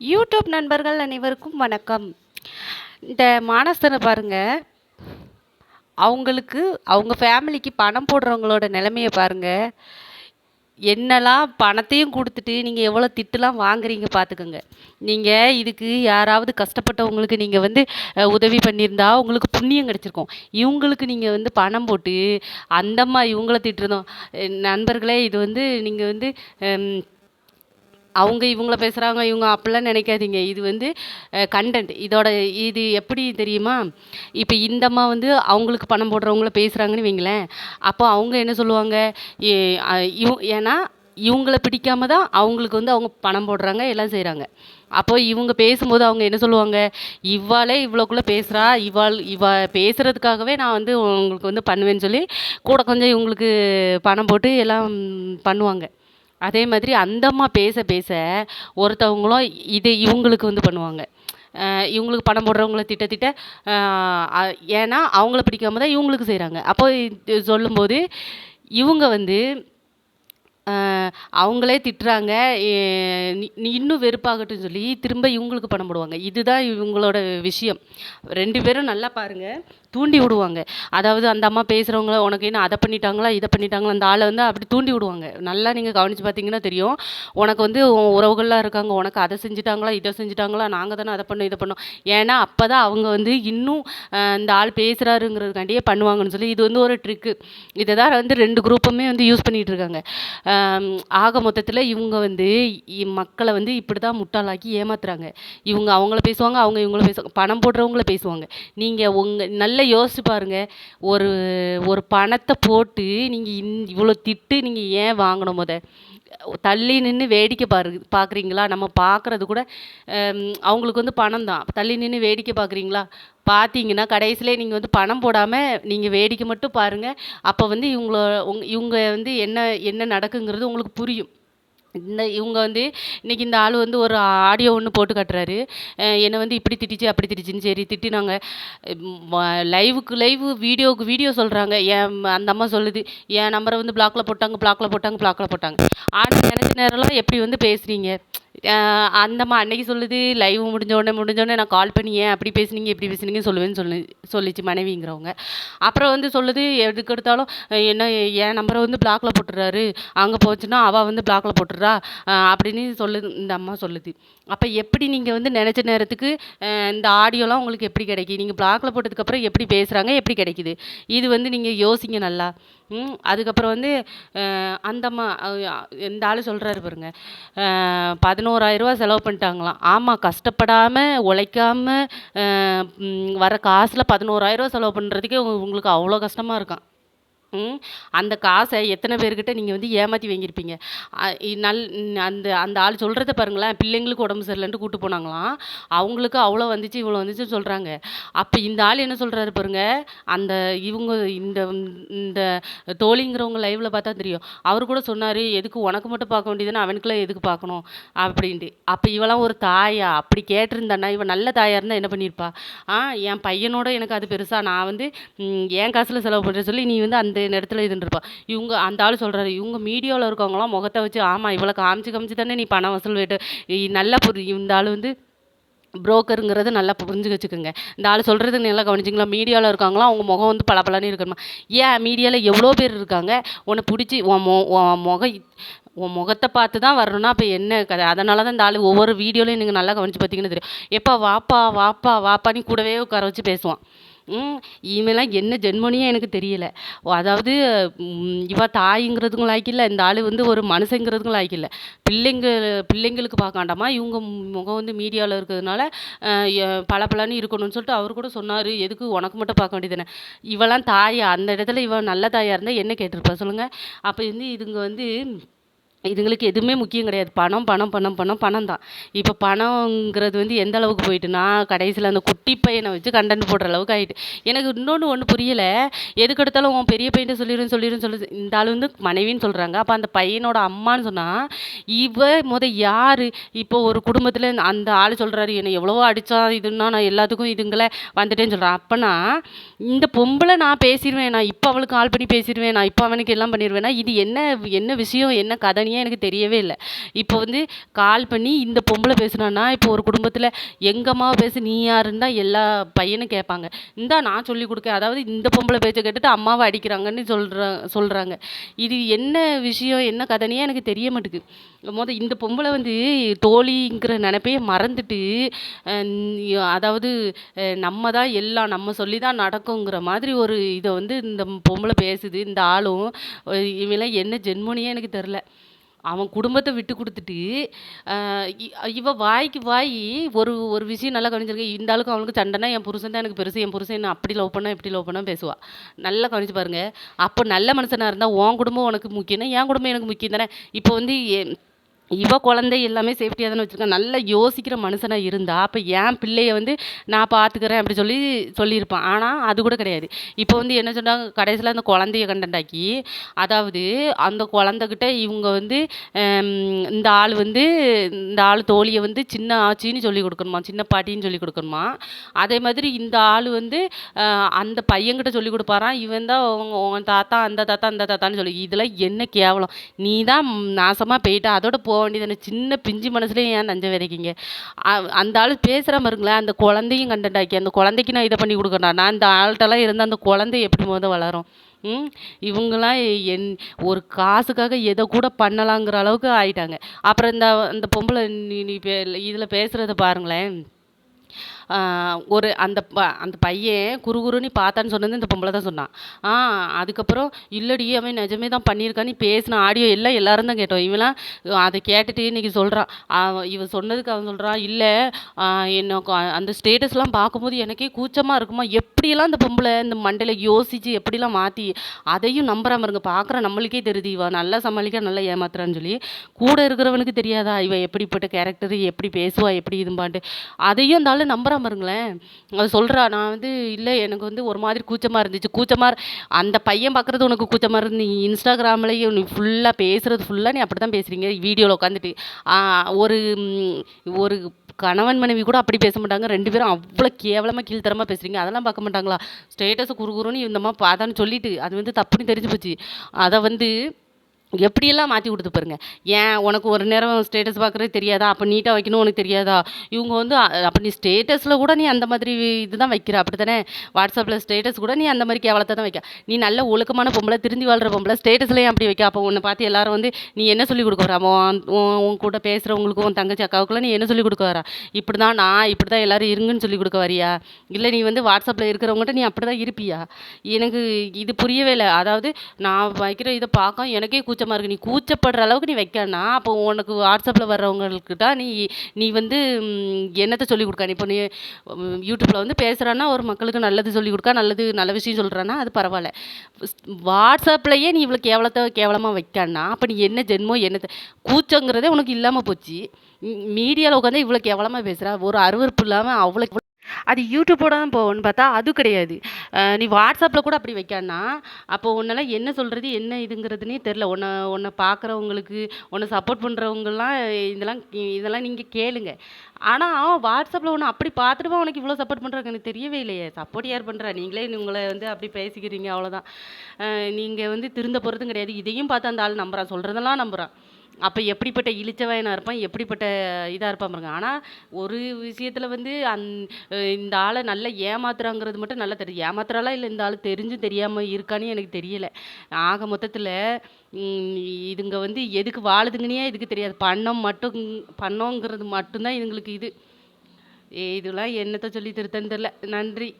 YouTube நண்பர்கள் அனைவருக்கும் வணக்கம். இந்த மானஸ்தனை பாருங்க. அவங்களுக்கு அவங்க ஃபேமிலிக்கு பணம் போடுறவங்களோட நிலைமையை பாருங்க. என்னெல்லாம் பணத்தையும் கொடுத்துட்டு நீங்கள் எவ்வளோ திட்டுலாம் வாங்குறீங்க பார்த்துக்கோங்க நீங்கள் இதுக்கு யாராவது கஷ்டப்பட்டவங்களுக்கு நீங்கள் வந்து உதவி பண்ணியிருந்தா உங்களுக்கு புண்ணியம் கிடச்சிருக்கும். இவங்களுக்கு நீங்கள் வந்து பணம் போட்டு அந்தம்மா இவங்கள திட்டுருந்தோம் நண்பர்களே இது வந்து நீங்கள் வந்து அவங்க இவங்கள பேசுகிறாங்க இவங்க அப்படிலாம் நினைக்காதீங்க. இது வந்து கண்டென்ட் இதோட இது எப்படி தெரியுமா? இப்போ இந்த அம்மா வந்து அவங்களுக்கு பணம் போடுறவங்கள பேசுகிறாங்கன்னு வைங்களேன். அப்போ அவங்க என்ன சொல்லுவாங்க? இவ ஏன்னா இவங்கள பிடிக்காம தான் அவங்களுக்கு வந்து அவங்க பணம் போடுறாங்க எல்லாம் செய்கிறாங்க அப்போ இவங்க பேசும்போது அவங்க என்ன சொல்லுவாங்க? இவ்வாளே இவ்வளோக்குள்ளே பேசுகிறா இவாள் இவா பேசுகிறதுக்காகவே நான் வந்து உங்களுக்கு வந்து பண்ணுவேன்னு சொல்லி கூட கொஞ்சம் இவங்களுக்கு பணம் போட்டு எல்லாம் பண்ணுவாங்க. அதே மாதிரி அந்த அம்மா பேச பேச ஒருத்தவங்களும் இது இவங்களுக்கு வந்து பண்ணுவாங்க. இவங்களுக்கு பணம் போடுறவங்கள திட்ட திட்ட ஏன்னா அவங்கள பிடிக்காம தான் இவங்களுக்கு செய்கிறாங்க அப்போது சொல்லும் சொல்லும்போது இவங்க வந்து அவங்களே திட்டுறாங்க. நீ இன்னும் வெறுப்பாகட்டும் சொல்லி திரும்ப இவங்களுக்கு பணம் போடுவாங்க. இதுதான் இவங்களோட விஷயம். ரெண்டு பேரும் நல்லா பாருங்கள் தூண்டி விடுவாங்க. அதாவது அந்த அம்மா பேசுகிறவங்கள உனக்கு என்ன அதை பண்ணிட்டாங்களா இதை பண்ணிட்டாங்களா? அந்த ஆளை வந்து அப்படி தூண்டி விடுவாங்க. நல்லா நீங்கள் கவனித்து பார்த்தீங்கன்னா தெரியும். உனக்கு வந்து உறவுகள்லாம் இருக்காங்க. உனக்கு அதை செஞ்சுட்டாங்களா இதை செஞ்சுட்டாங்களா நாங்கள் தானே அதை பண்ணோம் இதை பண்ணோம். ஏன்னா அப்போ தான் அவங்க வந்து இன்னும் இந்த ஆள் பேசுகிறாருங்கிறதுக்காண்டியே பண்ணுவாங்கன்னு சொல்லி இது வந்து ஒரு ட்ரிக்கு இதை தான் வந்து ரெண்டு குரூப்புமே வந்து யூஸ் பண்ணிகிட்டு இருக்காங்க. ஆக மொத்தத்தில் இவங்க வந்து மக்களை வந்து இப்படி தான் முட்டாளாக்கி ஏமாத்துறாங்க. இவங்க அவங்கள பேசுவாங்க அவங்க இவங்கள பேசுவாங்க. பணம் போடுறவங்கள பேசுவாங்க. நீங்கள் உங்கள் நல்லா யோசிச்சு பாருங்கள் ஒரு ஒரு பணத்தை போட்டு நீங்கள் இந் இவ்வளோ திட்டு நீங்கள் ஏன் வாங்கணும் முத? தள்ளி நின்று வேடிக்கை பாரு பார்க்குறீங்களா நம்ம பார்க்குறது கூட அவங்களுக்கு வந்து பணம் தான். தள்ளி நின்று வேடிக்கை பார்க்குறீங்களா பார்த்தீங்கன்னா கடைசியில் நீங்கள் வந்து பணம் போடாமல் நீங்கள் வேடிக்கை மட்டும் பாருங்கள் அப்போ வந்து இவங்கள உங் இவங்க வந்து என்ன என்ன நடக்குங்கிறது உங்களுக்கு புரியும். இந்த இவங்க வந்து இன்றைக்கி இந்த ஆள் வந்து ஒரு ஆடியோ ஒன்று போட்டு காட்டுறாரு. என்னை வந்து இப்படி திட்டிச்சு அப்படி திட்டிச்சுன்னு சரி திட்டினாங்க. லைவுக்கு லைவ் வீடியோவுக்கு வீடியோ சொல்கிறாங்க என் அந்த அம்மா சொல்லுது என் நம்பரை வந்து பிளாக்ல போட்டாங்க பிளாக்ல போட்டாங்க பிளாக்ல போட்டாங்க. ஆனால் நினச்ச நேரம்லாம் எப்படி வந்து பேசுகிறீங்க அந்த அன்றைக்கி சொல்லுது லைவ் முடிஞ்சோடனே முடிஞ்சோடனே நான் கால் பண்ணி ஏன் அப்படி பேசுனீங்க இப்படி பேசுனீங்கன்னு சொல்லுவேன்னு சொல்லு சொல்லிச்சு மனைவிங்கிறவங்க. அப்புறம் வந்து சொல்லுது எதுக்கு எடுத்தாலும் என்ன என் நம்பரை வந்து பிளாக்ல போட்டுறாரு அங்கே போச்சுன்னா அவள் வந்து பிளாக்ல போட்டுறா அப்படின்னு சொல்லுது இந்த அம்மா சொல்லுது. அப்போ எப்படி நீங்கள் வந்து நினச்ச நேரத்துக்கு இந்த ஆடியோலாம் உங்களுக்கு எப்படி கிடைக்கி நீங்கள் பிளாக்ல போட்டதுக்கப்புறம் எப்படி பேசுகிறாங்க எப்படி கிடைக்கிது? இது வந்து நீங்கள் யோசிங்க நல்லா. அதுக்கப்புறம் வந்து அந்தம்மா இந்த ஆள் சொல்கிறாரு பாருங்க. அஹ் பதினோராயிரரூவா செலவு பண்ணிட்டாங்களாம். ஆமாம் கஷ்டப்படாமல் உழைக்காம வர காசில் பதினோராயிரரூவா செலவு பண்ணுறதுக்கே உங்களுக்கு அவ்வளோ கஷ்டமாக இருக்காம். அந்த காசை எத்தனை பேர்கிட்ட நீங்கள் வந்து ஏமாற்றி வாங்கியிருப்பீங்க? நல் அந்த அந்த ஆள் சொல்கிறத பாருங்களேன் பிள்ளைங்களுக்கு உடம்பு சரியில்லைன்ட்டு கூட்டு போனாங்களாம். அவங்களுக்கு அவ்வளோ வந்துச்சு இவ்வளோ வந்துச்சுன்னு சொல்கிறாங்க அப்போ இந்த ஆள் என்ன சொல்கிறாரு பாருங்க அந்த இவங்க இந்த இந்த தோழிங்கிறவங்க லைவில் பார்த்தா தெரியும். அவர் கூட சொன்னார் எதுக்கு உனக்கு மட்டும் பார்க்க வேண்டியதுன்னு அவனுக்குலாம் எதுக்கு பார்க்கணும்? அப்படின்ட்டு. அப்போ இவளாம் ஒரு தாயா அப்படி கேட்டிருந்தானா இவன் நல்ல தாயாக இருந்தால் என்ன பண்ணியிருப்பா? ஆ என் பையனோட எனக்கு அது பெருசாக நான் வந்து என் காசில் செலவு பண்ணுறேன் சொல்லி நீ வந்து அந்த நேரத்தில் இதுன்றிருப்பா இவங்க அந்த ஆள் சொல்கிறாரு இவங்க மீடியாவில் இருக்கவங்களாம் முகத்தை வச்சு ஆமாம் இவ்வளோ காமிச்சு காமிச்சு தானே நீ பணம் வசூல் வேட்டு நல்லா புரி இந்த ஆள் வந்து புரோக்கருங்கிறது நல்லா புரிஞ்சு வச்சுக்கோங்க. இந்த ஆள் சொல்கிறது நல்லா கவனிச்சிங்களா? மீடியாவில் இருக்காங்களா அவங்க முகம் வந்து பளபளன்னு இருக்கணுமா? ஏன் மீடியாவில் எவ்வளோ பேர் இருக்காங்க? உன்னை பிடிச்சி உன் மொ உன் முகம் உன் முகத்தை பார்த்து தான் வரணும்னா அப்போ என்ன கதை? அதனால தான் இந்த ஆள் ஒவ்வொரு வீடியோலையும் நீங்கள் நல்லா கவனித்து பார்த்தீங்கன்னு தெரியும். எப்பா வாப்பா வாப்பா வாப்பான்னு கூடவே உட்கார வச்சு பேசுவான். இவன்லாம் என்ன ஜென்மனியே எனக்கு தெரியலை. அதாவது இவள் இவ தாய்ங்கிறதுக்கும் லாய்க்கில்ல இந்த ஆள் வந்து ஒரு மனுஷங்கிறதுக்கும் லாய்க்கில்ல பிள்ளைங்க பிள்ளைங்களுக்கு பார்க்க வேண்டாமா? இவங்க முகம் வந்து மீடியாவில் இருக்கிறதுனால பல பலன்னு இருக்கணும்னு சொல்லிட்டு அவர் கூட சொன்னார். எதுக்கு உனக்கு மட்டும் பார்க்க வேண்டியதுன்னு இவெல்லாம் தாயா அந்த இடத்துல இவன் நல்ல தாயாக இருந்தால் என்ன கேட்டிருப்பா சொல்லுங்கள் அப்போ வந்து இதுங்க வந்து இதுங்களுக்கு எதுவுமே முக்கியம் கிடையாது. பணம் பணம் பணம் பணம் பணம் தான். இப்போ பணங்கிறது வந்து எந்த அளவுக்கு போயிட்டுனா கடைசியில் அந்த குட்டி பையனை வச்சு கண்டென்ட் போடுற அளவுக்கு ஆகிட்டு எனக்கு இன்னொன்று ஒன்று புரியலை. எதுக்கு எடுத்தாலும் உன் பெரிய பையன்ட்டு சொல்லிடும் சொல்லிடும் சொல்லி இந்த ஆள் வந்து மனைவின்னு சொல்கிறாங்க அப்போ அந்த பையனோட அம்மான்னு சொன்னால் இவ முத யார்? இப்போ ஒரு குடும்பத்தில் அந்த ஆள் சொல்கிறாரு என்னை எவ்வளவோ அடித்தா இதுன்னா நான் எல்லாத்துக்கும் இதுங்களை வந்துட்டேன்னு சொல்கிறேன் அப்போனா இந்த பொம்பளை நான் பேசிடுவேன்? நான் இப்போ அவளுக்கு ஆள் பண்ணி பேசிடுவேன்? நான் இப்போ அவனுக்கு எல்லாம் பண்ணிடுவேன்னா இது என்ன என்ன விஷயம்? என்ன கதனியா? கதனையே எனக்கு தெரியவே இல்லை இப்போ வந்து கால் பண்ணி இந்த பொம்பளை பேசுனான்னா, இப்போ ஒரு குடும்பத்தில் எங்கள் அம்மாவை பேசு நீ யாருன்னு தான் எல்லா பையனும் கேட்பாங்க. இந்தா நான் சொல்லிக் கொடுக்க அதாவது இந்த பொம்பளை பேச்ச கேட்டுட்டு அம்மாவை அடிக்கிறாங்கன்னு சொல்கிற சொல்கிறாங்க இது என்ன விஷயம்? என்ன கதனையே எனக்கு தெரிய மாட்டுக்கு. மொதல் இந்த பொம்பளை வந்து தோழிங்கிற நினப்பையே மறந்துட்டு, அதாவது நம்ம தான் எல்லாம் நம்ம சொல்லி தான் நடக்குங்கிற மாதிரி ஒரு இதை வந்து இந்த பொம்பளை பேசுது. இந்த ஆளும் இவன்லாம் என்ன ஜென்மோனியே எனக்கு தெரில அவன் குடும்பத்தை விட்டு கொடுத்துட்டு இவ வாய்க்கு வாய் ஒரு ஒரு விஷயம் நல்லா கவனிச்சிருக்கேன். இந்த அளவுக்கு அவனுக்கு சண்டைனா என் புருஷன் தான் எனக்கு பெருசு. என் புருஷன் என்ன அப்படி லவ் பண்ணா, இப்படி லவ் பண்ணான்னு பேசுவாள் நல்லா கவனிச்சு பாருங்கள் அப்போ நல்ல மனுஷனாக இருந்தால் உன் குடும்பம் உனக்கு முக்கியம்னா, என் குடும்பம் எனக்கு முக்கியம் தானே! இப்போ வந்து இவன் குழந்தை எல்லாமே சேஃப்டியாக தானே வச்சுருக்கேன் நல்லா யோசிக்கிற மனுஷனாக இருந்தா, அப்போ என் பிள்ளைய வந்து நான் பார்த்துக்கிறேன் அப்படி சொல்லி சொல்லியிருப்பான். ஆனால் அது கூட கிடையாது. இப்போ வந்து என்ன சொன்னாங்க, கடைசியில் அந்த குழந்தைய கண்டண்டாக்கி ஆக்கி, அதாவது அந்த குழந்தைகிட்ட இவங்க வந்து இந்த ஆள் வந்து இந்த ஆள் தோழியை வந்து சின்ன ஆச்சின்னு சொல்லிக் கொடுக்கணுமா சின்ன பாட்டின்னு சொல்லிக் கொடுக்கணுமா அதே மாதிரி இந்த ஆள் வந்து அந்த பையன்கிட்ட சொல்லிக் கொடுப்பாரான் இவன் தான் உங்க உன் தாத்தா, அந்த தாத்தா, அந்த தாத்தான்னு சொல்லி. இதெல்லாம் என்ன கேவலம். நீ தான் நாசமாக போயிட்ட. அதோட போ போக வேண்டியது சின்ன பிஞ்சு மனசுலேயும் ஏன் நஞ்ச விதைக்கிங்க அ அந்த ஆள் பேசுகிற பாருங்களேன், அந்த குழந்தையும் கண்டென்ட் ஆக்கி, அந்த குழந்தைக்கு நான் இதை பண்ணி கொடுக்கணும் நான் இந்த ஆள்கிட்டலாம் இருந்து அந்த குழந்தை எப்படி மொத வளரும்? ம். இவங்களாம் என் ஒரு காசுக்காக எதை கூட பண்ணலாங்கிற அளவுக்கு ஆயிட்டாங்க. அப்புறம் இந்த அந்த பொம்பளை நீ நீ பே இதில் பேசுகிறத பாருங்களேன். ஒரு அந்த ப அந்த பையன் குறுகுறுன்னு பார்த்தான்னு சொன்னது இந்த பொம்பளை தான் சொன்னான் ஆ அதுக்கப்புறம் இல்லடி அவன் நிஜமே தான் பண்ணியிருக்கான்னு பேசின ஆடியோ எல்லாம் எல்லாரும் தான் கேட்டோம். இவன்லாம் அதை கேட்டுட்டு இன்றைக்கி சொல்கிறான் இவன் சொன்னதுக்கு அவன் சொல்கிறான் இல்லை என்ன அந்த ஸ்டேட்டஸ்லாம் பார்க்கும்போது எனக்கே கூச்சமாக இருக்குமா." எப்படியெல்லாம் அந்த பொம்பளை இந்த மண்டையில் யோசித்து எப்படிலாம் மாற்றி அதையும் நம்புறாம இருங்க. பார்க்குற நம்மளுக்கே தெரியுது. இவன் நல்லா சமாளிக்க நல்லா ஏமாத்துறான்னு சொல்லி. கூட இருக்கிறவனுக்கு தெரியாதா? இவன் எப்படிப்பட்ட கேரக்டர், எப்படி பேசுவா, எப்படி இதும்பான்ட்டு. அதையும் அந்த நம்புற சொல்கிறா பாருங்களேன். அது சொல்கிறா "நான் வந்து இல்லை எனக்கு வந்து ஒரு மாதிரி கூச்சமாக இருந்துச்சு." கூச்சமாக அந்த பையன் பார்க்குறது உனக்கு கூச்சமாக இருந்து, நீ இன்ஸ்டாகிராம்லேயே நீ ஃபுல்லாக பேசுகிறது ஃபுல்லாக நீ அப்படித்தான் பேசுகிறீங்க வீடியோவில் உட்காந்துட்டு. ஒரு ஒரு கணவன் மனைவி கூட அப்படி பேச மாட்டாங்க. ரெண்டு பேரும் அவ்வளோ கேவலமாக கீழ்த்தரமாக பேசுறீங்க. அதெல்லாம் பார்க்க மாட்டாங்களா? ஸ்டேட்டஸை குறுகுறுன்னு இந்த பார்த்தான்னு சொல்லிட்டு, அது வந்து தப்புன்னு தெரிஞ்சு போச்சு. அதை வந்து எப்படியெல்லாம் மாற்றி கொடுத்து பாருங்க. ஏன் உனக்கு ஒரு நேரம் ஸ்டேட்டஸ் பார்க்குறது தெரியாதா? அப்போ நீட்டாக வைக்கணும் உனக்கு தெரியாதா? இவங்க வந்து அப்போ நீ ஸ்டேட்டஸில் கூட நீ அந்த மாதிரி இதுதான் வைக்கிற. அப்படித்தானே? வாட்ஸ்அப்பில் ஸ்டேட்டஸ் கூட நீ அந்த மாதிரி கேவலத்தை தான் வைக்க. நீ நல்ல ஒழுக்கமான பொம்பளை திருந்தி வாழ்கிற பொம்பளை ஸ்டேட்டஸ்லேயும் அப்படி வைக்க? அப்போ உன்னை பார்த்து எல்லாரும் வந்து நீ என்ன சொல்லிக் குடுக்க உன் உன் கூட பேசுகிறவங்களுக்கும் உன் தங்கச்சி அக்காவுக்குலாம் நீ என்ன சொல்லிக் வரா இப்படி தான் நான் இப்படி தான் எல்லோரும் இருங்கன்னு சொல்லிக் கொடுக்க வரியா? இல்லை நீ வந்து வாட்ஸ்அப்பில் இருக்கிறவங்கள்ட்ட நீ அப்படிதான் இருப்பியா? எனக்கு இது புரியவே இல்லை அதாவது நான் வைக்கிற இதை பார்க்க எனக்கே கூச்சம் இருக்கு. நீ கூச்சப்படுற அளவுக்கு நீ வைக்கன்னா, அப்போ உனக்கு வாட்ஸ்அப்பில் வர்றவங்களுக்கு தான் நீ நீ வந்து என்னத்தை என்னத்த சொல்லிக் கொடுக்க? இப்போ நீ யூடியூப்பில் வந்து பேசுகிறான்னா ஒரு மக்களுக்கு நல்லது சொல்லிக் கொடுக்கா நல்லது நல்ல விஷயம் சொல்கிறான்னா அது பரவாயில்ல. வாட்ஸ்அப்லேயே நீ இவ்வளோ கேவலத்தை கேவலமாக வைக்கான்னா அப்போ நீ என்ன ஜென்மோ என்னத்தை? கூச்சங்கிறதே உனக்கு இல்லாமல் போச்சு. மீடியாவில் உட்காந்து இவ்வளோ கேவலமாக பேசுகிறா ஒரு அருவருப்பு இல்லாமல் அவ்வளோ அது யூடியூப்போட தான் போகணும்னு பார்த்தா, அது கிடையாது. நீ வாட்ஸ்அப்பில் கூட அப்படி வைக்கான்னா அப்போ உன்னெல்லாம் என்ன சொல்கிறது என்ன இதுங்கிறதுனே தெரில உன்னை உன்னை பார்க்குறவங்களுக்கு, உன்னை சப்போர்ட் பண்றவங்கலாம் இதெல்லாம் இதெல்லாம் நீங்கள் கேளுங்க. அவன் வாட்ஸ்அப்பில் ஒன்று அப்படி பார்த்துட்டுமா உனக்கு இவ்வளோ சப்போர்ட் பண்ணுறாங்க எனக்கு தெரியவே இல்லையே. சப்போர்ட் யார் பண்ணுறா நீங்களே உங்களை வந்து அப்படி பேசிக்கிறீங்க அவ்வளோதான். நீங்கள் வந்து திருந்த போகிறதும் கிடையாது. இதையும் பார்த்து அந்த ஆள் நம்புறான். சொல்கிறதெல்லாம் நம்புறான். அப்போ எப்படிப்பட்ட இளிச்சவாயனா இருப்பான், எப்படிப்பட்ட இதாக இருப்பான் பாருங்க. ஆனால் ஒரு விஷயத்தில் வந்து அந் இந்த ஆளை நல்லா ஏமாத்துறாங்கிறது மட்டும் நல்லா தெரியுது. ஏமாத்துறாளா இல்லை இந்த ஆள் தெரிஞ்சும் தெரியாமல் இருக்கான்னு எனக்கு தெரியலை ஆக மொத்தத்தில் இதுங்க வந்து எதுக்கு வாழுதுங்கன்னே இதுக்கு தெரியாது. பணம் மட்டும் பண்ணோங்கிறது மட்டும்தான் இதுங்களுக்கு இது. இதெல்லாம் என்னத்தை சொல்லி திருத்தன்னு தெரில நன்றி.